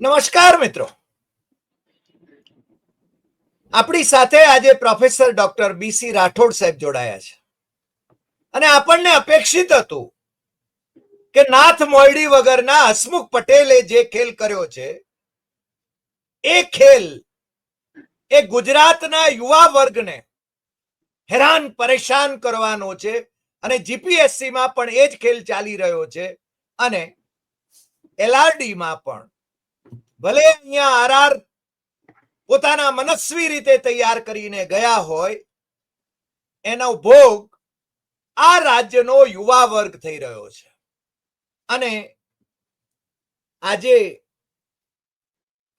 નમસ્કાર, મિત્રો. આપણી સાથે આજે પ્રોફેસર ડોક્ટર બીસી રાઠોડ સાહેબ જોડાયા છે. અને આપણને અપેક્ષિત હતું કે નાથ મોયડી વગરના હસમુખ પટેલે જે ખેલ કર્યો છે, એ ખેલ એ ગુજરાતના યુવા વર્ગને હેરાન પરેશાન કરવાનો છે અને જીપીએસસીમાં પણ એ જ ખેલ ચાલી રહ્યો છે અને એલઆરડીમાં પણ ભલે અહીંયા આરઆર પોતાના મનસ્વી રીતે તૈયાર કરીને ગયા હોય, એનો ભોગ આ રાજ્યનો યુવા વર્ગ થઈ રહ્યો છે. અને આજે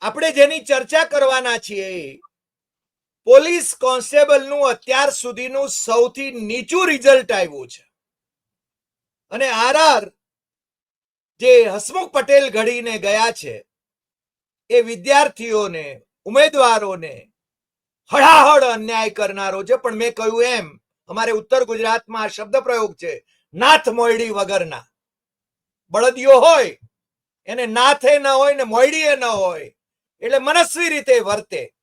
આપણે જેની ચર્ચા કરવાના છીએ, પોલીસ કોન્સ્ટેબલનું અત્યાર સુધીનું સૌથી નીચું રિઝલ્ટ આવ્યું છે. અને આરઆર જે હસમુખ પટેલ ઘડીને ગયા છે એ વિદ્યાર્થીઓને, ઉમેદવારોને હળાહળ અન્યાય કરનારો છે. પણ મેં કહ્યું એમ, અમારે ઉત્તર ગુજરાતમાં આ શબ્દ પ્રયોગ છે, નાથ મોયડી વગરના. બળદિયો હોય, એને નાથે ન હોય ને મોયડીએ ન હોય, એટલે મનસ્વી રીતે વર્તે.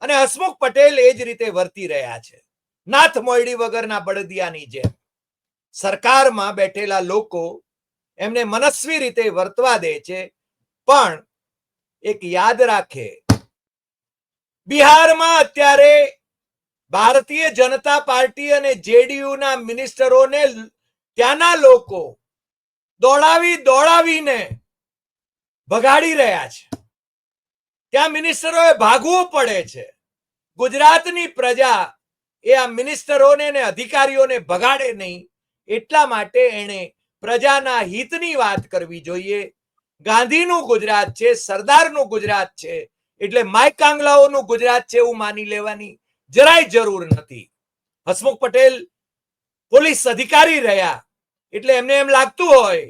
અને હસમુખ પટેલ એ જ રીતે વર્તી રહ્યા છે. નાથ મોયડી વગરના બળદિયાની જેમ. સરકારમાં બેઠેલા લોકો એમને મનસ્વી રીતે વર્તવા દે છે. પણ એક યાદ રાખે. બિહારમાં અત્યારે ભારતીય જનતા પાર્ટી અને જેડીયુના મિનિસ્ટરોને ત્યાંના લોકો દોડાવી દોડાવીને ભગાડી રહ્યા છે. ત્યાં મિનિસ્ટરોએ ભાગવું પડે છે. ગુજરાતની પ્રજા એ આ મિનિસ્ટરોને ને અધિકારીઓને ભગાડે નહીં, એટલા માટે એણે પ્રજાના હિતની વાત કરવી જોઈએ. ગાંધીનું ગુજરાત છે, સરદારનું ગુજરાત છે, એટલે માય કાંગલાઓનું ગુજરાત છે એવું માની લેવાની જરાય જરૂર નથી. હસમુખ પટેલ પોલીસ અધિકારી રહ્યા, એટલે એમને એમ લાગતું હોય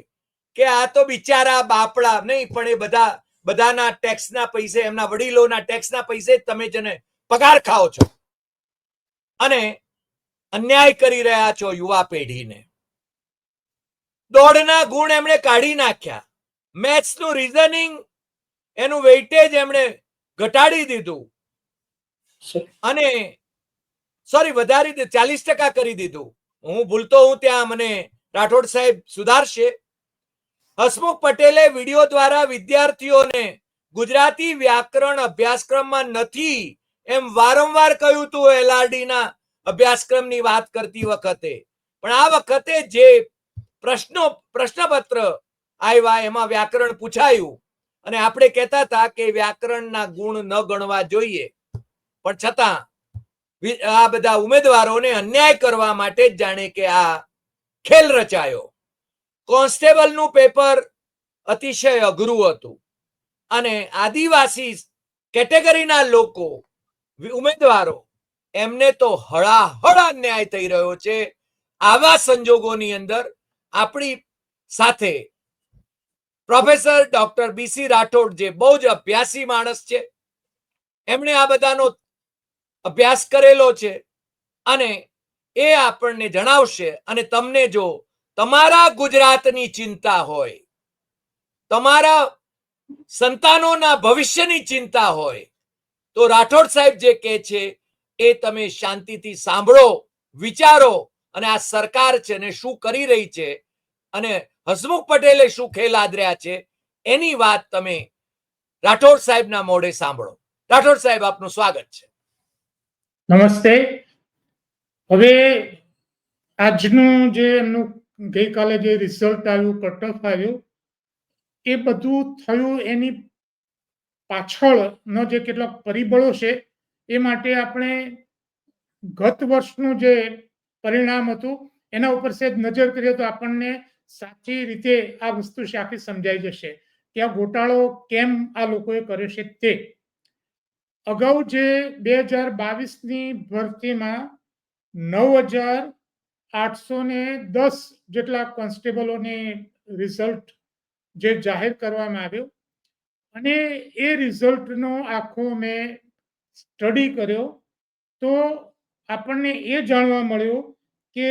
કે આ તો બિચારા બાપડા નહીં, પણ એ બધા, બધાના ટેક્સના પૈસે, એમના વડીલોના ટેક્સના પૈસે તમે જેને પગાર ખાઓ છો. અને અન્યાય કરી રહ્યા છો યુવા પેઢીને. દોડના ગુણ એમણે કાઢી નાખ્યા. મેથ્સનું રીઝનિંગ એનું વેઇટેજ એમણે ઘટાડી દીધું. અને સોરી વધારી દીધું ચાલીસ ટકા કરી દીધું. હું ભૂલતો હું ત્યાં મને રાઠોડ સાહેબ સુધારશે. હસમુખ પટેલે વીડિયો દ્વારા વિદ્યાર્થીઓને ગુજરાતી વ્યાકરણ અભ્યાસક્રમમાં નથી એમ વારંવાર કહ્યું હતું એલઆરડી ના અભ્યાસક્રમની વાત કરતી વખતે. પણ આ વખતે જે પ્રશ્નો પ્રશ્નપત્ર આવ્યા, એમાં વ્યાકરણ પૂછાયું. અને આપણે કહેતા હતા કે વ્યાકરણના ગુણ ન ગણવા જોઈએ. પણ છતાં આ બધા ઉમેદવારોને અન્યાય કરવા માટે જ જાણે કે આ ખેલ રચાયો. કોન્સ્ટેબલનું પેપર અતિશય અઘરું હતું. અને આદિવાસી કેટેગરીના લોકો ઉમેદવારો, એમને તો હળાહળ અન્યાય થઈ રહ્યો છે. આવા સંજોગોની અંદર આપણી સાથે પ્રોફેસર ડોક્ટર બીસી રાઠોડ જે બહુ જ અભ્યાસી માણસ છે, એમણે આ બધાનો અભ્યાસ કરેલો છે અને એ આપણને જણાવશે અને તમને જો તમારા ગુજરાતની ચિંતા હોય, તમારા સંતાનોના ભવિષ્યની ચિંતા હોય, તો રાઠોડ સાહેબ જે કહે છે એ તમે શાંતિથી સાંભળો, વિચારો અને આ સરકાર છે ને શું કરી રહી છે અને હસમુખ પટેલે શું ખેલ આદર્યા છે? એની વાત તમે રાઠોડ સાહેબના મોઢે સાંભળો. રાઠોડ સાહેબ, આપનું સ્વાગત છે. નમસ્તે. હવે આજનું જે એમનું ગઈકાલે જે રિઝલ્ટ આવ્યું કટ ઓફ આવ્યું, એ બધું થયું એની પાછળનો જે કેટલાક પરિબળો છે, એ માટે આપણે ગત વર્ષનું જે પરિણામ હતું, એના ઉપર સેજ નજર કરીએ તો આપણને સાચી રીતે આ વસ્તુ આખી સમજાઈ જશે. આ ગોટાળો કેમ આ લોકોએ કર્યો છે તે. અગાઉ જે બે હજાર બાવીસની ભરતીમાં નવ હજાર આઠસો ને દસ જેટલા કોન્સ્ટેબલોને રિઝલ્ટ જે જાહેર કરવામાં આવ્યો અને એ રિઝલ્ટનો આખો મેં સ્ટડી કર્યો તો આપણને એ જાણવા મળ્યું કે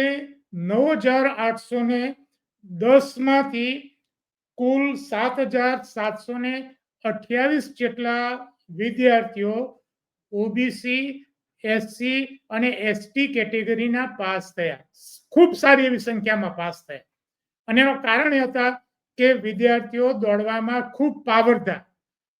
નવ હજાર આઠસો ને દસમાંથી કુલ સાત હજાર સાતસો ને અઠ્યાવીસ જેટલા વિદ્યાર્થીઓ ઓબીસી, એસસી અને એસટી કેટેગરીના પાસ થયા. ખૂબ સારી એવી સંખ્યામાં પાસ થયા. અને એનું કારણ એ હતા કે વિદ્યાર્થીઓ દોડવામાં ખૂબ પાવરધા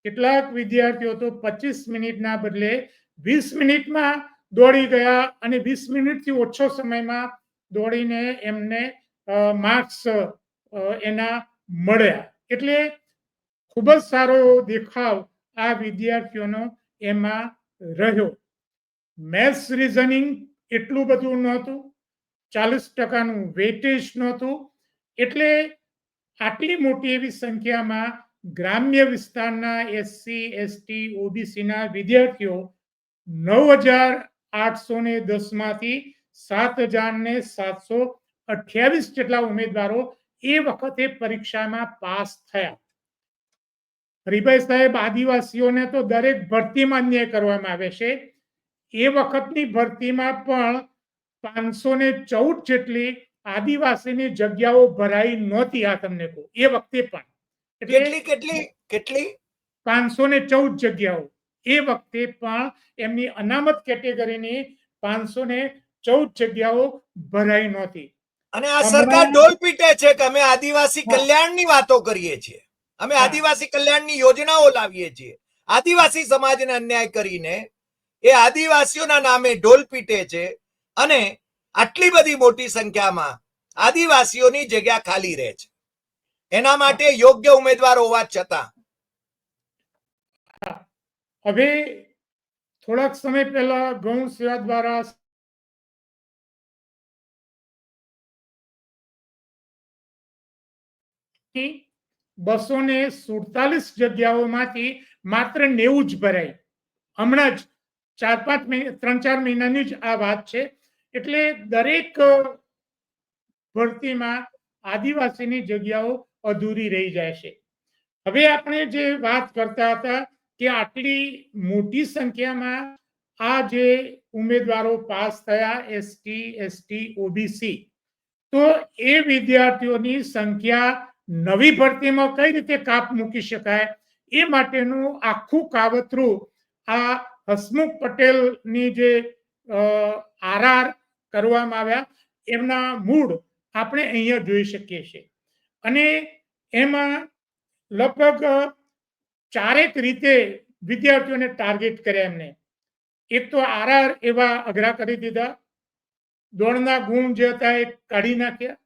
કેટલાક વિદ્યાર્થીઓ તો પચીસ મિનિટના બદલે વીસ મિનિટમાં દોડી ગયા અને વીસ મિનિટથી ઓછો સમયમાં દોડીને એમને માર્ક્સ એના મળ્યા. એટલે ખૂબ જ સારો દેખાવ આ વિદ્યાર્થીઓનો એમાં રહ્યો. મેથ્સ રિઝનિંગ એટલું બધું નહોતું. ચાલીસ ટકાનું વેટેજ નહોતું. એટલે આટલી મોટી એવી સંખ્યામાં ગ્રામ્ય વિસ્તારના એસસી એસટી ઓબીસીના વિદ્યાર્થીઓ નવ હજાર આઠસો ને દસમાંથી સાત હજાર ને સાતસો અઠ્યાવીસ જેટલા ઉમેદવારો એ વખતે પરીક્ષામાં પાસ થયા. હરિભાઈ સાહેબ આદિવાસીઓને તો દરેક ભરતીમાં અન્યાય કરવામાં આવે છે. એ વખતની ભરતીમાં પણ પાંચસો ને ચૌદ જેટલી આદિવાસીની જગ્યાઓ ભરાઈ નહોતી આ તમને કહું એ વખતે પણ. કેટલી કેટલી કેટલી? પાંચસો ને ચૌદ જગ્યાઓ. એ વખતે પણ એમની અનામત કેટેગરીની પાંચસો ને ચૌદ જગ્યાઓ ભરાઈ નહોતી. અને આ સરકાર ડોલ પીટે છે કે અમે આદિવાસી કલ્યાણની વાતો કરીએ છીએ. અમે આદિવાસી કલ્યાણની યોજનાઓ લાવીએ છીએ. આદિવાસી સમાજને અન્યાય કરીને એ આદિવાસીઓના નામે ઢોલ પીટે છે અને આટલી બધી મોટી સંખ્યામાં આદિવાસીઓની જગ્યા ખાલી રહે છે. એના માટે યોગ્ય ઉમેદવાર હોવા છતાં. હવે થોડાક સમય પહેલા ગૌણ સેવા દ્વારા બસો ને સુડતાલીસ જગ્યાઓમાંથી માત્ર નેવું જ ભરાય. હમણાં જ ચાર પાંચ ત્રણ ચાર મહિનાની જ આ વાત છે. એટલે દરેક ભરતીમાં આદિવાસીની જગ્યાઓ અધૂરી રહી જાય છે. હવે આપણે જે વાત કરતા હતા કે આટલી મોટી સંખ્યામાં આ જે ઉમેદવારો પાસ થયા, એસટી એસટી, ઓબીસી, તો એ વિદ્યાર્થીઓની સંખ્યા નવી ભરતીમાં કઈ રીતે કાપ મૂકી શકાય એ માટેનું આખું કાવતરું આ હસમુખ પટેલની જે આરઆર કરવામાં આવ્યા, એમના મૂળ આપણે અહીંયા જોઈ શકીએ છીએ. અને એમાં લગભગ ચારેક રીતે વિદ્યાર્થીઓને ટાર્ગેટ કર્યા એમને. એક તો આરઆર એવા અઘરા કરી દીધા. દોડના ગુણ જે હતા એ કાઢી નાખ્યા.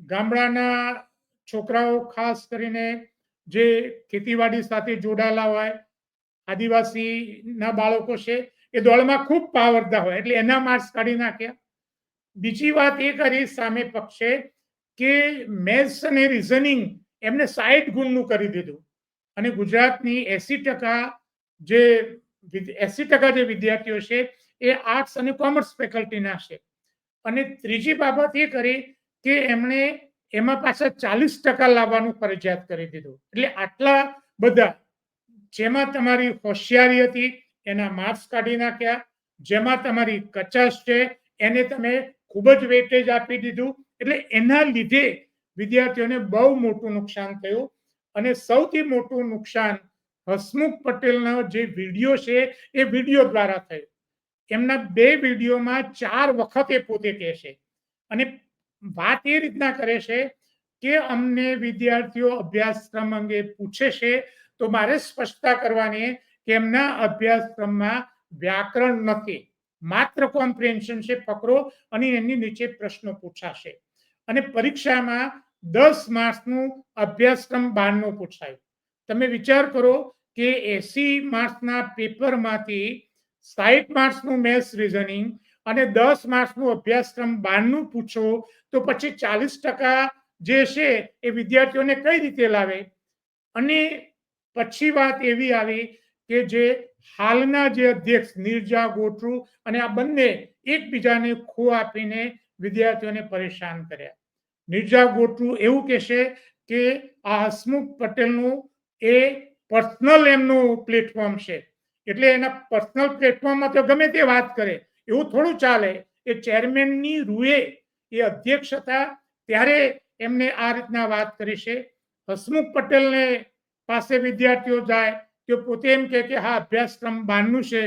ગામડાના છોકરાઓ ખાસ કરીને જે ખેતીવાડી સાથે જોડાયેલા હોય, આદિવાસીના બાળકો છે, એ દોડમાં ખૂબ પાવરદા હોય, એટલે એના માર્ક્સ કાઢી નાખ્યા. બીજી વાત એ કરી સામે પક્ષે કે મેથ્સ અને રિઝનિંગ એમને સાઈઠ ગુણનું કરી દીધું. અને ગુજરાતની એસી ટકા જે એસી ટકા જે વિદ્યાર્થીઓ છે, એ આર્ટ્સ અને કોમર્સ ફેકલ્ટીના છે. અને ત્રીજી બાબત એ કરી કે એમણે એમાં પાછા ચાલીસ ટકા લાવવાનું ફરજિયાત કરી દીધું. એટલે આટલા બધા, જેમાં તમારી હોશિયારી હતી, એના માર્ક્સ કાઢી નાખ્યા, જેમાં તમારી કચાશ છે, એને તમે ખૂબ જ વેટેજ આપી દીધું. એટલે એના લીધે વિદ્યાર્થીઓને બહુ મોટું નુકસાન થયું. અને સૌથી મોટું નુકસાન હસમુખ પટેલનો જે વીડિયો છે, એ વીડિયો દ્વારા થયું. એમના બે વિડીયોમાં ચાર વખત એ પોતે કહે છે. અને વાત એ રીતના કરે છે કે અમને વિદ્યાર્થીઓ અભ્યાસક્રમ અંગે પૂછે છે, તો મારે સ્પષ્ટતા કરવાની કે એમના અભ્યાસક્રમમાં વ્યાકરણ નથી. માત્ર કોમ્પ્રિહેન્શન છે, પકડો અને એની નીચે પ્રશ્નો પૂછાશે. અને પરીક્ષામાં દસ માર્ક્સનું અભ્યાસક્રમ બહારનો પૂછાય. તમે વિચાર કરો કે એસી માર્ક્સના પેપરમાંથી સાહીઠ માર્ક્સનું મેથ્સ રિઝનિંગ અને દસ માર્ક્સનું અભ્યાસક્રમ બારનું પૂછો, તો પછી ચાલીસ ટકા જે છે એ વિદ્યાર્થીઓને કઈ રીતે લાવે? અને પછી વાત એવી આવી કે જે હાલના જે અધ્યક્ષ નિર્જા ગોટરુ અને આ બંને એકબીજાને ખો આપીને વિદ્યાર્થીઓને પરેશાન કર્યા. નિર્જા ગોટરુ એવું કહેશે કે આ હસમુખ પટેલનું એ પર્સનલ એમનું પ્લેટફોર્મ છે. એટલે એના પર્સનલ પ્લેટફોર્મમાં તો ગમે તે વાત કરે એવું થોડું ચાલે. એ ચેરમેનની રૂએ એ અધ્યક્ષ હતા. ત્યારે એમને આ રીતના વાત કરી છે. હસમુખ પટેલને પાસે વિદ્યાર્થીઓ જાય, તો પોતે એમ કહે કે, હા, અભ્યાસક્રમ બહારનું છે,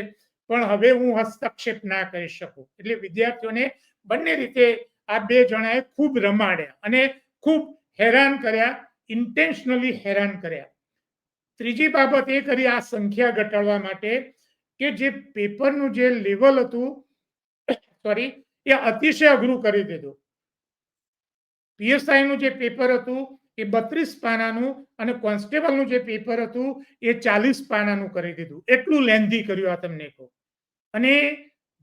પણ હવે હું હસ્તક્ષેપ ના કરી શકું. એટલે વિદ્યાર્થીઓને બંને રીતે આ બે જણાએ ખૂબ રમાડ્યા અને ખૂબ હેરાન કર્યા ઇન્ટેન્શનલી હેરાન કર્યા. ત્રીજી બાબત એ કરી આ સંખ્યા ઘટાડવા માટે કે જે પેપરનું જે લેવલ હતું સોરી એ અતિશય અઘરું કરી દીધું. પીએસઆઈ નું જે પેપર હતું, એ બત્રીસ પાનાનું અને કોન્સ્ટેબલનું જે પેપર હતું, એ ચાલીસ પાનાનું કરી દીધું. એટલું લેન્ધી કર્યું આ તમને કહું. અને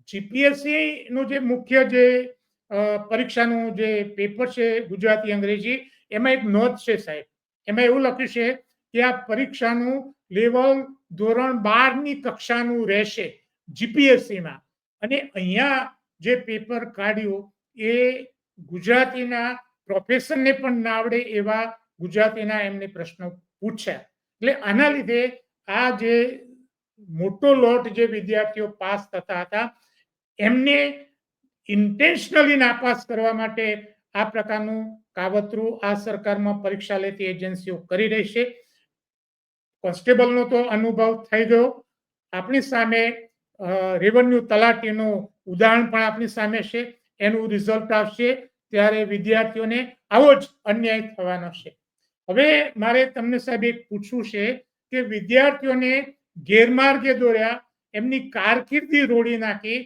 જીપીએસસી નું જે મુખ્ય જે પરીક્ષાનું જે પેપર છે ગુજરાતી અંગ્રેજી, એમાં એક નોંધ છે સાહેબ. એમાં એવું લખ્યું છે કે આ પરીક્ષાનું લેવલ ધોરણ બારની કક્ષાનું રહેશે જીપીએસસીમાં અને અહીંયા જે પેપર કાઢ્યું એ ગુજરાતીના પ્રોફેશનને પણ ના આવડે એવા ગુજરાતીના એમને પ્રશ્નો પૂછ્યા. એટલે આના લીધે આ જે મોટો લોટ જે વિદ્યાર્થીઓ પાસ થતા હતા, એમને ઇન્ટેન્શનલી નાપાસ કરવા માટે આ પ્રકારનું કાવતરું આ સરકારમાં પરીક્ષા લેતી એજન્સીઓ કરી રહી છે. કોન્સ્ટેબલનો તો અનુભવ થઈ ગયો. આપણી સામે રેવન્યુ તલાટીનું ઉદાહરણ પણ આપણી સામે છે, એનું રિઝલ્ટ આવશે ત્યારે વિદ્યાર્થીઓને આવો જ અન્યાય થવાનો છે. હવે મારે તમને સાહેબ એક પૂછવું છે કે વિદ્યાર્થીઓને ગેરમાર્ગે દોર્યા, એમની કારકિર્દી રોડી નાખી,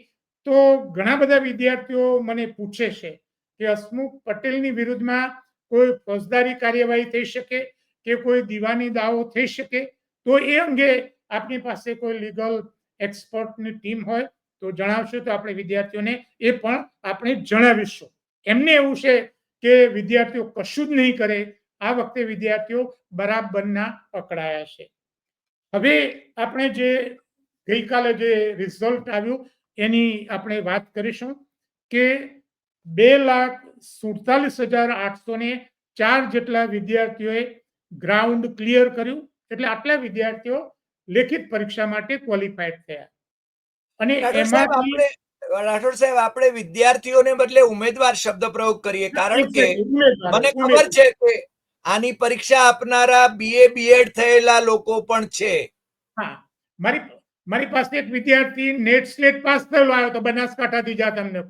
તો ઘણા બધા વિદ્યાર્થીઓ મને પૂછે છે કે હસમુખ પટેલની વિરુદ્ધમાં કોઈ ફોજદારી કાર્યવાહી થઈ શકે કે કોઈ દીવાની દાવો થઈ શકે? તો એ અંગે આપની પાસે કોઈ લીગલ એક્સપર્ટની ટીમ હોય તો જણાવશો તો આપણે વિદ્યાર્થીઓને એ પણ આપણે જણાવીશું. એમને એવું છે કે વિદ્યાર્થીઓ કશું જ નહીં કરે, આ વખતે વિદ્યાર્થીઓ બરાબરના પકડાયા છે. હવે આપણે જે ગઈકાલે જે રિઝલ્ટ આવ્યું એની આપણે વાત કરીશું કે બે લાખ સુડતાલીસ હજાર આઠસો ને ચાર જેટલા વિદ્યાર્થીઓએ ગ્રાઉન્ડ ક્લિયર કર્યું. એટલે આટલા વિદ્યાર્થીઓ લેખિત પરીક્ષા માટે ક્વોલિફાઈડ થયા. અને આપણે રાઠોડ સાહેબ આપણે વિદ્યાર્થીઓને બદલે ઉમેદવાર શબ્દ પ્રયોગ કરીએ. કારણ કે મને ખબર છે કે આની પરીક્ષા આપનારા બીએ બીએડ થયેલા લોકો પણ છે. હા મારી મારી પાસે એક વિદ્યાર્થી નેટ સ્લેટ પાસ થયેલો આવ્યો તો બનાસકાંઠાથી જા તમને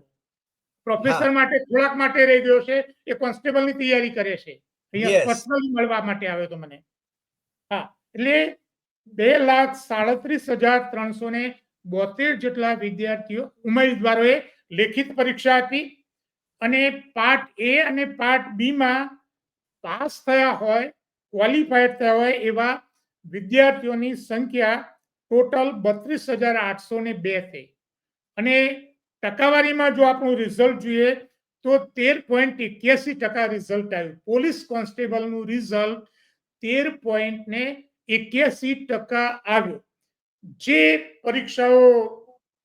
પ્રોફેસર માટે થોડાક માટે રહી ગયો છે એ કોન્સ્ટેબલની તૈયારી કરે છે. અહીંયા પર્સનલી મળવા માટે આવ્યો તો મને. હા એટલે બે લાખ સાડત્રીસ હજાર ત્રણસો ને બોતેર જેટલા વિદ્યાર્થીઓ ઉમેદવારોએ લેખિત પરીક્ષા આપી અને પાર્ટ એ અને પાર્ટ બીમાં પાસ થયા હોય ક્વોલિફાઈડ થયા હોય એવા વિદ્યાર્થીઓની સંખ્યા ટોટલ બત્રીસ હજાર આઠસો ને બે થઈ. અને ટકાવારીમાં જો આપણું રિઝલ્ટ જોઈએ તો તેર પોઈન્ટ એક્યાસી ટકા રિઝલ્ટ આવ્યું. પોલીસ કોન્સ્ટેબલનું રિઝલ્ટ તેર પોઈન્ટ ને એક્યાસી ટકા આવ્યું. જે પરીક્ષાઓ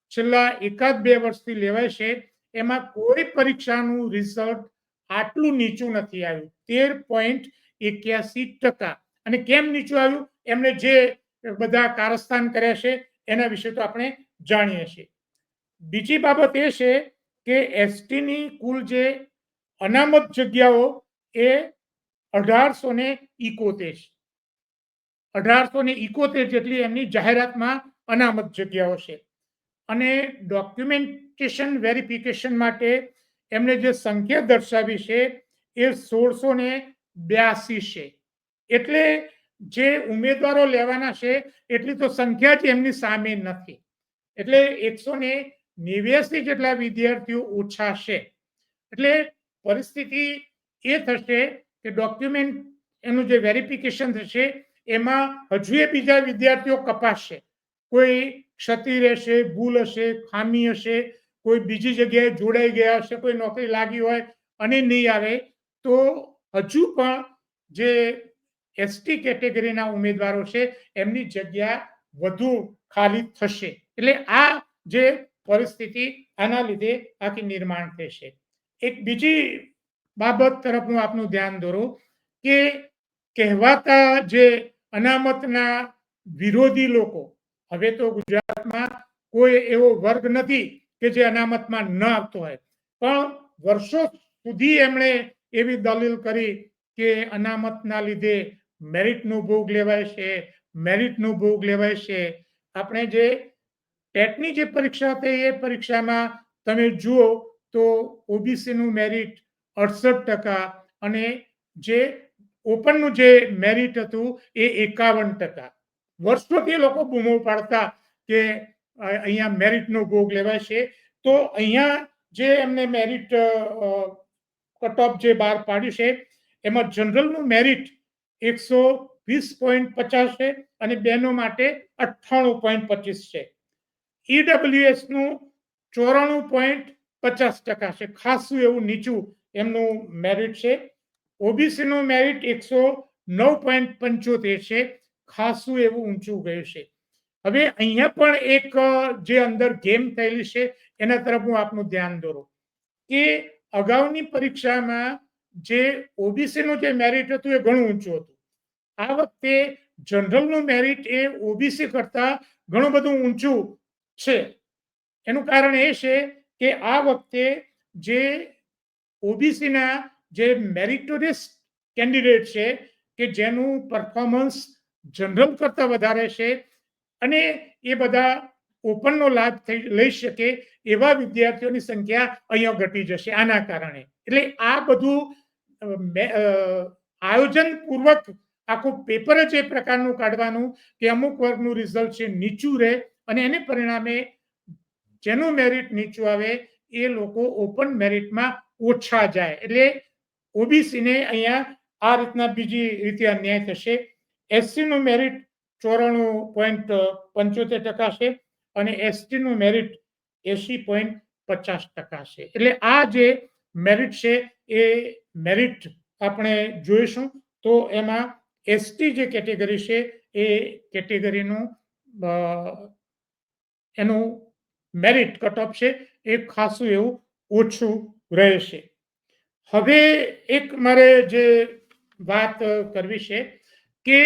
છેલ્લા એકાદ બે વર્ષથી લેવાય છે, એમાં કોઈ પરીક્ષાનું રિઝલ્ટ આટલું નીચું નથી આવ્યું. તેર પોઈન્ટ એક્યાસી ટકા. અને કેમ નીચું આવ્યું? એમને જે બધા કારસ્તાન કર્યા છે, એના વિશે તો આપણે જાણીએ છીએ. બીજી બાબત એ છે કે એસટીની કુલ જે અનામત જગ્યાઓ એ અઢારસો ને ઇકોતેર અઢારસો ને ઇકોતેર જેટલી એમની જાહેરાતમાં અનામત જગ્યાઓ છે. અને ડોક્યુમેન્ટેશન વેરિફિકેશન માટે એમણે જે સંખ્યા દર્શાવી છે એ સોળસો ને બ્યાસી છે. એટલે જે ઉમેદવારો લેવાના છે એટલી તો સંખ્યા જ એમની સામે નથી. એટલે એકસો ને નેવ્યાસી જેટલા વિદ્યાર્થીઓ ઓછા છે. એટલે પરિસ્થિતિ એ થશે કે ડોક્યુમેન્ટ એનું જે વેરિફિકેશન થશે એમાં હજુ એ બીજા વિદ્યાર્થીઓ કપાશે. કોઈ ક્ષતિ રહેશે, ભૂલ હશે, ખામી હશે, કોઈ બીજી જગ્યાએ જોડાઈ ગયા હશે, કોઈ નોકરી લાગી હોય અને નહીં આવે, તો હજુ પણ જે એસટી કેટેગરીના ઉમેદવારો છે, એમની જગ્યા વધુ ખાલી થશે. એટલે આ જે પરિસ્થિતિ, આના લીધે આખી નિર્માણ થશે. એક બીજી બાબત તરફ હું આપનું ધ્યાન દોરું કે કહેવાતા જે અનામતના વિરોધી લોકો. હવે તો ગુજરાતમાં કોઈ એવો વર્ગ નથી કે જે અનામતમાં ન આવતો હોય. પણ વર્ષો સુધી એમણે એવી દલીલ કરી કે અનામતના લીધે મેરિટનો ભોગ લેવાય છે, મેરિટનો ભોગ લેવાય છે. આપણે જે ટેટની જે પરીક્ષા હતી એ પરીક્ષામાં તમે જુઓ તો ઓબીસીનું મેરિટ અડસઠ ટકા અને જે ઓપનનું જે મેરિટ હતું એ એકાવન ટકા. વર્ષોથી લોકો બૂમો પાડતા કે અહીંયા મેરિટનો ભોગ લેવાય છે. તો અહીંયા જે એમને મેરિટ કટ ઓફ જે બહાર પાડ્યું છે, એમાં જનરલનું મેરિટ એકસો વીસ પોઈન્ટ પચાસ છે અને બેનો માટે અઠ્ઠાણું પોઈન્ટ પચીસ છે. ઈડબ્લ્યુએસનું ચોરાણું પોઈન્ટ પચાસ ટકા છે. ખાસું એવું નીચું એમનું મેરિટ છે. ઓબીસી નું મેરિટ એકસો નવ પોઈન્ટ પંચોતેર છે. ખાસું એવું ઊંચું ગયું છે. હવે અહીંયા પણ એક જે અંદર ગેમ થયેલી છે, એના તરફ હું આપનું ધ્યાન દોરું. કે અગાઉની પરીક્ષામાં જે ઓબીસીનું જે મેરિટ હતું એ ઘણું ઊંચું હતું. આ વખતે જનરલનું મેરિટ એ ઓબીસી કરતા ઘણું બધું ઊંચું છે. એનું કારણ એ છે કે આ વખતે જે ઓબીસીના જે મેરિટોરિયસ કેન્ડિડેટ છે કે જેનું પરફોર્મન્સ જનરલ કરતા વધારે છે અને એ બધા ઓપનનો લાભ થઈ લઈ શકે એવા વિદ્યાર્થીઓની સંખ્યા અહીંયા ઘટી જશે આના કારણે. એટલે આ બધું અ, મે- અ, આયોજન પૂર્વક આખું પેપર જ એ પ્રકારનું કાઢવાનું કે અમુક વર્ગનું રિઝલ્ટ છે નીચું રહે અને એને પરિણામે જેનું મેરિટ નીચું આવે એ લોકો ઓપન મેરિટમાં ઓછા જાય. એટલે ઓબીસીને અહીંયા આ રીતના બીજી રીતે અન્યાય થશે. એસસીનું મેરિટ ચોરાણું પોઈન્ટ પંચોતેર ટકા છે અને એસટીનું મેરિટ એસી પોઈન્ટ પચાસ ટકા છે. એટલે આ જે મેરિટ છે, એ મેરિટ આપણે જોઈશું તો એમાં એસટી જે કેટેગરી છે, એ કેટેગરીનું એનું મેરિટ કટ ઓફ છે. એ ખાસું એવું ઓછું રહેશે. હવે એક મારે જે વાત કરવી છે કે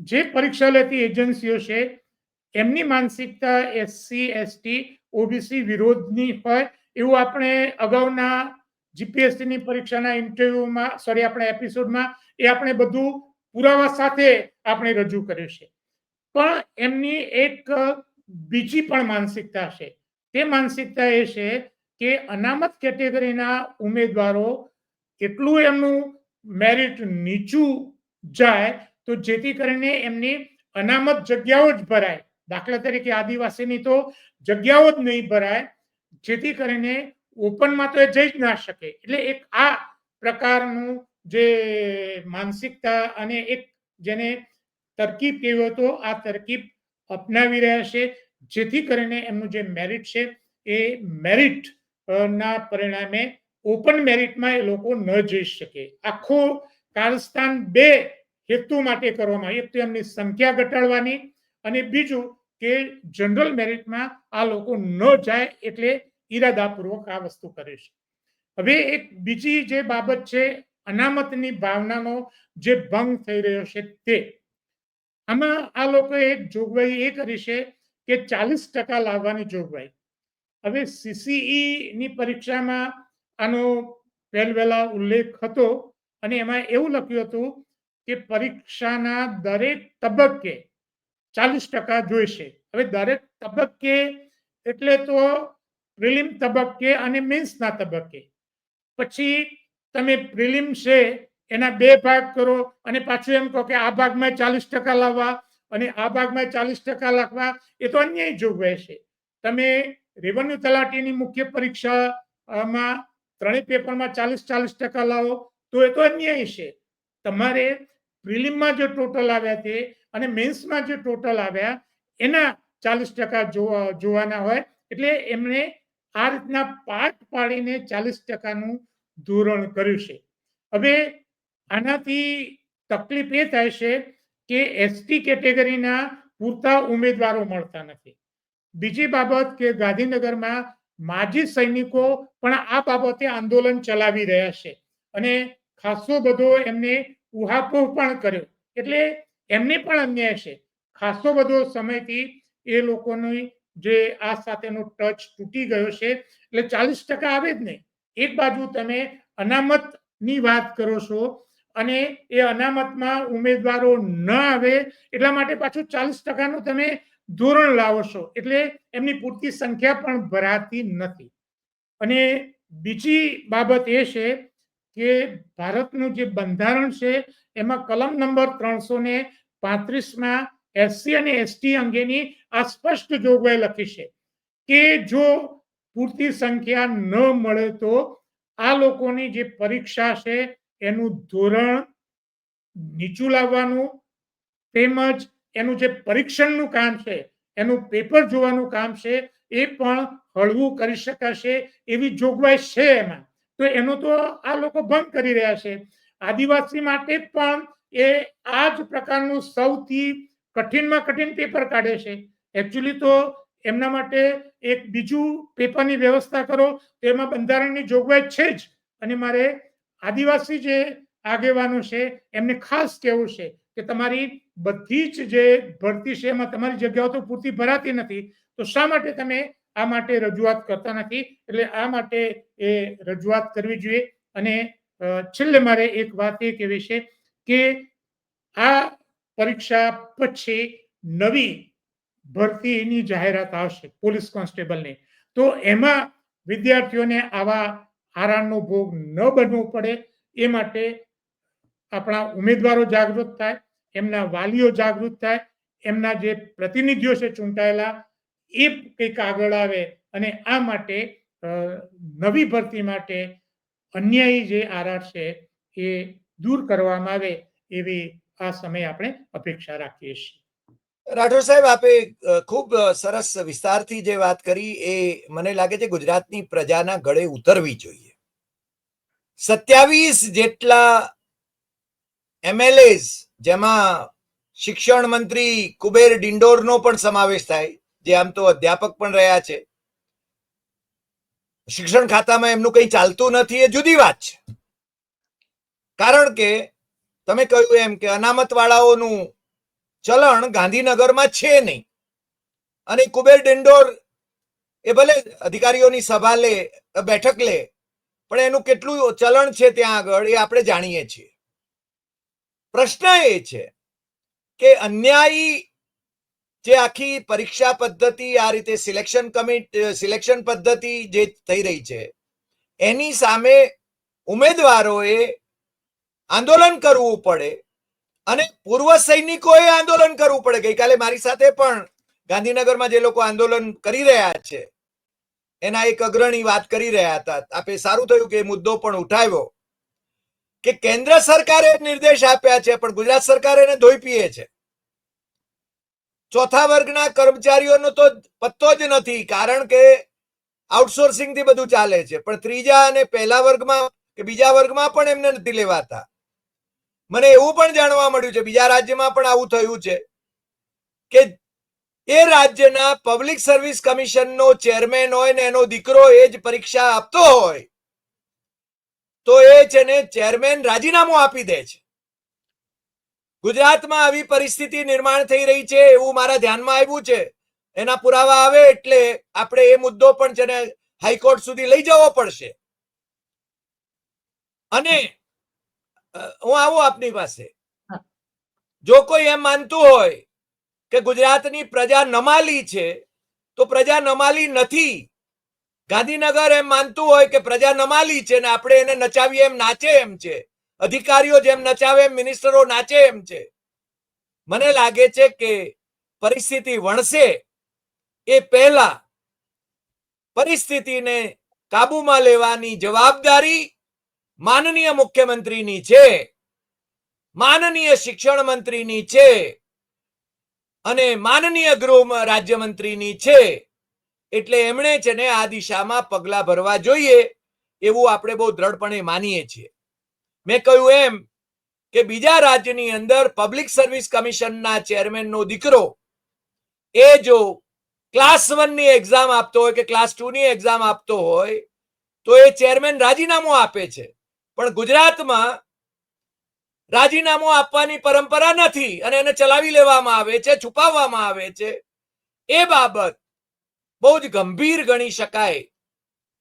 જે પરીક્ષા લેતી એજન્સીઓ છે, એમની માનસિકતા એસસી, એસટી, ઓબીસી વિરોધની હોય એવું આપણે અગાઉના જીપીએસસીની પરીક્ષાના ઇન્ટરવ્યુમાં સોરી આપણા એપિસોડમાં એ આપણે બધું પુરાવા સાથે આપણે રજૂ કર્યું છે. પણ એમની એક બીજી પણ માનસિકતા છે. તે માનસિકતા એ છે કે અનામત કેટેગરીના ઉમેદવારો એટલું એમનું મેરિટ નીચું જાય તો જેથી કરીને એમની અનામત જગ્યાઓ જ ભરાય. દાખલા તરીકે આદિવાસીની તો જગ્યાઓ જ નહીં ભરાય, જેથી કરીને ઓપનમાં તો એ જઈ જ ના શકે. એટલે એક આ પ્રકારનું જે માનસિકતા અને એક જેને તરકીબ કહેવો તો આ તરકીબ અપનાવી રહ્યા છે, જેથી કરીને એમનું જે મેરિટ છે એ મેરિટ ના પરિણામે ઓપન મેરિટમાં એ લોકો ન જઈ શકે. આખો કારસ્તાન બે હેતુ માટે કરવામાં એક તો એમની સંખ્યા ઘટાડવાની અને બીજું કે જનરલ મેરિટમાં આ લોકો ન જાય એટલે ઈરાદાપૂર્વક આ વસ્તુ કરે છે. હવે એક બીજી જે બાબત છે, અનામતની ભાવનાનો જે ભંગ થઈ રહ્યો છે તે. આમાં આ લોકોએ એક જોગવાઈ એ કરી છે કે ચાલીસ ટકા લાવવાની જોગવાઈ. હવે સીસીઈ ની પરીક્ષામાં આનો પહેલવેલા ઉલ્લેખ હતો અને એમાં એવું લખ્યું હતું કે પરીક્ષાના દરેક તબક્કે ચાલીસ ટકા જોઈશે. હવે દરેક તબક્કે એટલે તો પ્રિલિમ તબક્કે અને મેન્સના તબક્કે. પછી તમે પ્રિલિમ છે એના બે ભાગ કરો અને પાછું એમ કહો કે આ ભાગમાં ચાલીસ ટકા લાવવા અને આ ભાગમાં ચાલીસ ટકા લાવવા એ તો અન્યાય જોગવાઈ છે તમે રેવન્યુ તલાટીની મુખ્ય પરીક્ષામાં ત્રણેય પેપરમાં ચાલીસ ચાલીસ ટકા લાવો, તો એ તો અન્યાય છે. તમારે પ્રિલિમમાં જે ટોટલ આવ્યા તે અને મેન્સમાં જે ટોટલ આવ્યા, એના ચાલીસ ટકા જોવા, જોવાના હોય, એટલે એમણે આ રીતના પાઠ પાડીને ચાલીસ ટકાનું ધોરણ કર્યું છે. હવે આનાથી તકલીફ એ થાય છે કે એસટી કેટેગરીના પૂરતા ઉમેદવારો મળતા નથી. બીજી બાબત કે ગાંધીનગરમાં માજી સૈનિકો પણ આ બાબતે આંદોલન ચલાવી રહ્યા છે. અને ખાસો બધો એમને ઉહાપોહ પણ કર્યો. એટલે એમને પણ અન્યાય છે. ખાસો બધો સમયથી એ લોકોની જે આ સાથેનો ટચ તૂટી ગયો છે. એટલે ચાલીસ ટકા આવે જ નહીં. એક બાજુ તમે અનામતની વાત કરો છો અને એ અનામતમાં ઉમેદવારો ન આવે એટલા માટે પાછું ચાલીસ ટકાનું તમે ધોરણ લાવો એટલે એમની પૂરતી સંખ્યા પણ ભરાતી નથી. અને બીજી બાબત એ છે કે ભારતનું જે બંધારણ છે, એમાં કલમ નંબર ત્રણસો ને પાંત્રીસમાં એસસી અને એસટી અંગેની આ સ્પષ્ટ જોગવાઈ લખી છે કે જો પૂરતી સંખ્યા ન મળે તો આ લોકોની જે પરીક્ષા છે, એનું ધોરણ નીચું લાવવાનું તેમજ એનું જે પરીક્ષણનું કામ છે, એનું પેપર જોવાનું કામ છે, એ પણ હળવું કરી શકાશે એવી જોગવાઈ છે એમાં. તો એનો તો આ લોકો ભંગ કરી રહ્યા છે. આદિવાસી માટે પણ એ આ જ પ્રકારનું સૌથી કઠિનમાં કઠિન પેપર કાઢે છે. એકચ્યુઅલી તો એમના માટે એક બીજું પેપરની વ્યવસ્થા કરો, તો એમાં બંધારણની જોગવાઈ છે જ. અને મારે આદિવાસી જે આગેવાનો છે, એમને ખાસ કહેવું છે કે તમારી બધી જ જે ભરતી છે એમાં તમારી જગ્યાઓ તો પૂરતી ભરાતી નથી, તો શા માટે તમે આ માટે રજૂઆત કરતા નથી? એટલે આ માટે એ રજૂઆત કરવી જોઈએ. અને છેલ્લે મારે એક વાત એ કહેવી છે કે આ પરીક્ષા પછી નવી ભરતીની જાહેરાત આવશે પોલીસ કોન્સ્ટેબલની. તો એમાં વિદ્યાર્થીઓને આવા હારાનો ભોગ ન બનવો પડે, એ માટે આપણા ઉમેદવારો જાગૃત થાય એમના વાલીઓ જાગૃત થાય, એમના જે પ્રતિનિધિઓ છે ચૂંટાયેલા, એ કંઈક આગળ આવે અને આ માટે નવી ભરતી માટે અન્યાયી જે આરાર છે એ દૂર કરવામાં આવે એવી આ સમયે આપણે અપેક્ષા રાખીએ છીએ. રાઠોડ સાહેબ, આપે ખૂબ સરસ વિસ્તારથી જે વાત કરી એ મને લાગે છે ગુજરાતની પ્રજાના ગળે ઉતરવી જોઈએ. સત્યાવીસ જેટલા એમએલએસ જેમાં શિક્ષણ મંત્રી કુબેર ડિંડોરનો પણ સમાવેશ થાય, જે આમ તો અધ્યાપક પણ રહ્યા છે. શિક્ષણ ખાતામાં એમનું કંઈ ચાલતું નથી, એ જુદી વાત છે. કારણ કે તમે કહ્યું એમ કે અનામત વાળાઓનું ચલણ ગાંધીનગરમાં છે નહીં. અને કુબેર ડિંડોર એ ભલે અધિકારીઓની સભા લે, બેઠક લે, પણ એનું કેટલું ચલણ છે ત્યાં આગળ એ આપણે જાણીએ છીએ. પ્રશ્ન એ છે કે અન્યાયી જે આખી પરીક્ષા પદ્ધતિ, આ રીતે સિલેક્શન કમિટ સિલેક્શન પદ્ધતિ જે થઈ રહી છે, એની સામે ઉમેદવારોએ આંદોલન કરવું પડે અને પૂર્વ સૈનિકોએ આંદોલન કરવું પડે. ગઈકાલે મારી સાથે પણ ગાંધીનગરમાં જે લોકો આંદોલન કરી રહ્યા છે, એના એક અગ્રણી વાત કરી રહ્યા હતા. આપે સારું થયું કે મુદ્દો પણ ઉઠાવ્યો. કે કેન્દ્ર સરકારે નિર્દેશ આપ્યા છે, પણ ગુજરાત સરકાર એને ધોઈ પીએ છે. ચોથા વર્ગના કર્મચારીઓનો તો પત્તો જ નથી, કારણ કે આઉટસોર્સિંગથી બધું ચાલે છે. પણ ત્રીજા અને પહેલા વર્ગમાં કે બીજા વર્ગમાં પણ એમને નથી લેવાતા. મને એવું પણ જાણવા મળ્યું છે, બીજા રાજ્યમાં પણ આવું થયું છે, કે એ રાજ્યના પબ્લિક સર્વિસ કમિશનનો ચેરમેન હોય ને એનો દીકરો એ જ પરીક્ષા આપતો હોય તો એ છે ને ચેરમેન રાજીનામું આપી દે છે. ગુજરાતમાં આવી પરિસ્થિતિ નિર્માણ થઈ રહી છે એવું મારા ધ્યાનમાં આવ્યું છે. એના પુરાવા આવે એટલે આપણે એ મુદ્દો પણ છે ને હાઈકોર્ટ સુધી લઈ જવો પડશે. અને હું આવું આપની પાસે. જો કોઈ એમ માનતું હોય કે ગુજરાતની પ્રજા નમાલી છે તો પ્રજા નમાલી નથી. ગાંધીનગર એમ માનતું હોય કે પ્રજા નમાલી છે ને આપણે એને નચાવીએ એમ નાચે એમ છે. અધિકારીઓ જેમ નચાવે એમ મિનિસ્ટરો નાચે એમ છે. મને લાગે છે કે પરિસ્થિતિ વણસે એ પહેલા પરિસ્થિતિને કાબુમાં લેવાની જવાબદારી માનનીય મુખ્યમંત્રીની છે. માનનીય શિક્ષણ મંત્રીની છે. અને માનનીય ગૃહ રાજ્યમંત્રીની છે. એટલે એમણે છે ને આ દિશામાં પગલા ભરવા જોઈએ એવું આપણે બહુ દ્રઢપણે માનીએ છીએ. મેં કહ્યું એમ કે બીજા રાજ્યની અંદર પબ્લિક સર્વિસ કમિશનના ચેરમેનનો દીકરો એ જો ક્લાસ વનની એક્ઝામ આપતો હોય કે ક્લાસ ટુ ની એક્ઝામ આપતો હોય તો એ ચેરમેન રાજીનામું આપે છે. પણ ગુજરાતમાં રાજીનામું આપવાની પરંપરા નથી અને એને ચલાવી લેવામાં આવે છે, છુપાવવામાં આવે છે. એ બાબત બહુ જ ગંભીર ગણી શકાય.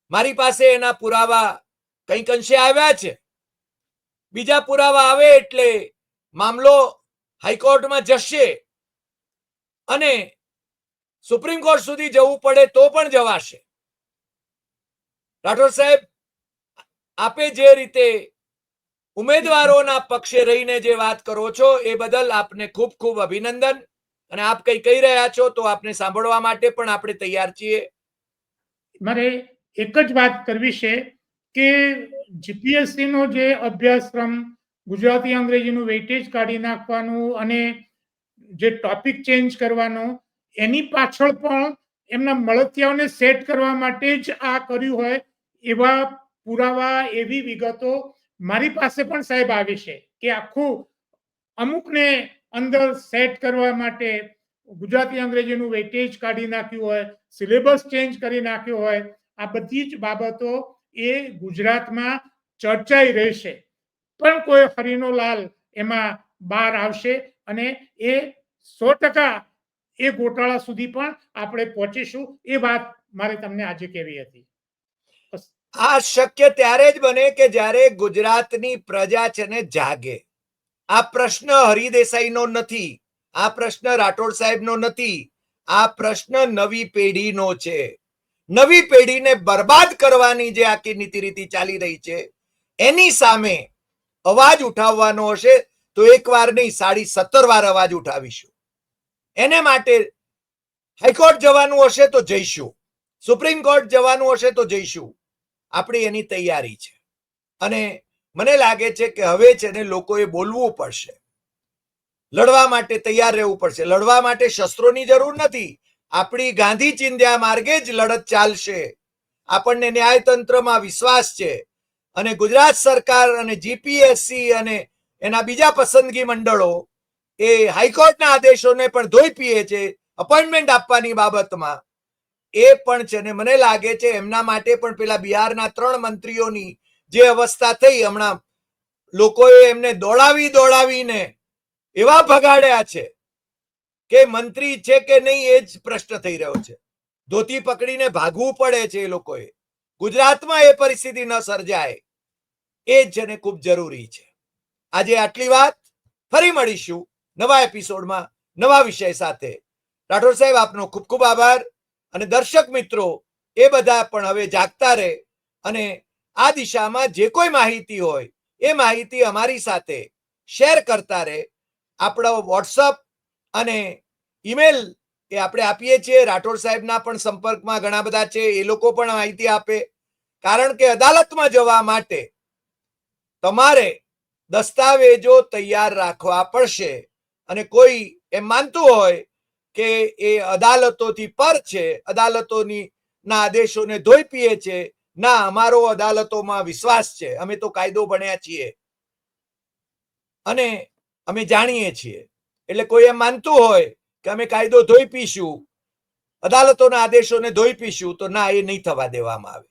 મારી પાસે એના પુરાવા કંઈક અંશે આવ્યા છે. બીજા પુરાવા આવે એટલે મામલો હાઈકોર્ટમાં જશે. અને સુપ્રીમ કોર્ટ સુધી જવું પડે તો પણ જવાશે. રાઠોડ સાહેબ, આપે જે રીતે ઉમેદવારોના પક્ષે રહીને જે વાત કરો છો, એ બદલ આપને ખૂબ ખૂબ અભિનંદન. અને આપ કઈ કહી રહ્યા છો તો આપને સાંભળવા માટે પણ આપણે તૈયાર છીએ. મારે એક જ વાત કરવી છે કે જીપીએસસી નો જે અભ્યાસક્રમ ગુજરાતી અંગ્રેજીનું વેઇટેજ કાઢી નાખવાનું અને જે ટોપિક ચેન્જ કરવાનો, એની પાછળ પણ એમના મળતિયાઓને સેટ કરવા માટે જ આ કર્યું હોય એવા પુરાવા, એવી વિગતો મારી પાસે પણ સાહેબ આવી છે કે આખું અમુકને અંદર સેટ કરવા માટે ગુજરાતી અંગ્રેજીનું વેટેજ કાઢી નાખ્યું હોય, સિલેબસ ચેન્જ કરી નાખ્યો હોય, આ બધી જ બાબતો એ ગુજરાતમાં ચર્ચાઈ રહેશે. પણ કોઈ હરિનો લાલ એમાં બહાર આવશે અને એ સો ટકા એ ગોટાળા સુધી પણ આપણે પહોંચીશું. એ વાત મારે તમને આજે કહેવી હતી. આ શક્ય ત્યારે જ બને કે જ્યારે ગુજરાતની પ્રજા છે ને જાગે. આ પ્રશ્ન હરિદેસાઈનો નથી, આ પ્રશ્ન રાઠોડ સાહેબનો નથી, આ પ્રશ્ન નવી પેઢીનો છે. નવી પેઢીને બરબાદ કરવાની જે આખી નીતિ રીતિ ચાલી રહી છે, એની સામે અવાજ ઉઠાવવાનો હશે તો એક વાર નહીં, સાડી સત્તર વાર અવાજ ઉઠાવીશું. એને માટે હાઈકોર્ટ જવાનું હશે તો જઈશું. સુપ્રીમ કોર્ટ જવાનું હશે તો જઈશું. આપણી એની તૈયારી છે. અને મને લાગે છે કે હવે છે ને લોકોએ બોલવું પડશે. લડવા માટે તૈયાર રહેવું પડશે. લડવા માટે શસ્ત્રોની જરૂર નથી. આપણી ગાંધી ચિંધ્યા માર્ગે જ લડત ચાલશે. આપણને ન્યાયતંત્રમાં વિશ્વાસ છે. અને ગુજરાત સરકાર અને જીપીએસસી અને એના બીજા પસંદગી મંડળો એ હાઈકોર્ટના આદેશોને પણ ધોઈ પીએ છે અપોઇન્ટમેન્ટ આપવાની બાબતમાં. એ પણ છે ને મને લાગે છે એમના માટે પણ પેલા બિહારના ત્રણ મંત્રીઓની જે અવસ્થા થઈ હમણાં લોકોએ એમને દોડાવી દોડાવીને એવા ભગાડ્યા છે કે મંત્રી છે કે નહીં એ જ પ્રશ્ન થઈ રહ્યો છે. ધોતી પકડીને ભાગવું પડે છે એ લોકોએ. ગુજરાતમાં એ પરિસ્થિતિ ન સર્જાય. એ જ છે ખૂબ જરૂરી છે. આજે આટલી વાત. ફરી મળીશું નવા એપિસોડમાં નવા વિષય સાથે. રાઠોડ સાહેબ, આપનો ખૂબ ખૂબ આભાર અને દર્શક મિત્રો, એ બધા પણ હવે જાગતા રહે અને આ દિશામાં જે કોઈ માહિતી હોય, એ માહિતી અમારી સાથે શેર કરતા રહે. આપણો વોટ્સઅપ અને ઈમેલ એ આપણે આપીએ છીએ. રાઠોડ સાહેબના પણ સંપર્કમાં ઘણા બધા છે, એ લોકો પણ માહિતી આપે. કારણ કે અદાલતમાં જવા માટે તમારે દસ્તાવેજો તૈયાર રાખવા પડશે. અને કોઈ એમ માનતું હોય કે એ અદાલતોથી પર છે, અદાલતોની ના આદેશોને ધોઈ પીએ છે ના, અમારો અદાલતોમાં વિશ્વાસ છે. અમે તો કાયદો ભણ્યા છીએ. અને અમે જાણીએ છીએ. એટલે કોઈ એમ માનતું હોય કે અમે કાયદો ધોઈ પીશું, અદાલતોના આદેશોને ધોઈ પીશું, તો ના, એ નહીં થવા દેવામાં આવે.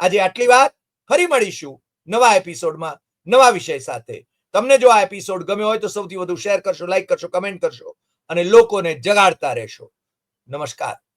આજે આટલી વાત ફરી મળીશું નવા એપિસોડમાં, નવા વિષય સાથે. તમને જો આ એપિસોડ ગમ્યો હોય તો સૌથી વધુ શેર કરશો, લાઈક કરશો, કમેન્ટ કરશો અને લોકોને જગાડતા રહેશો. નમસ્કાર.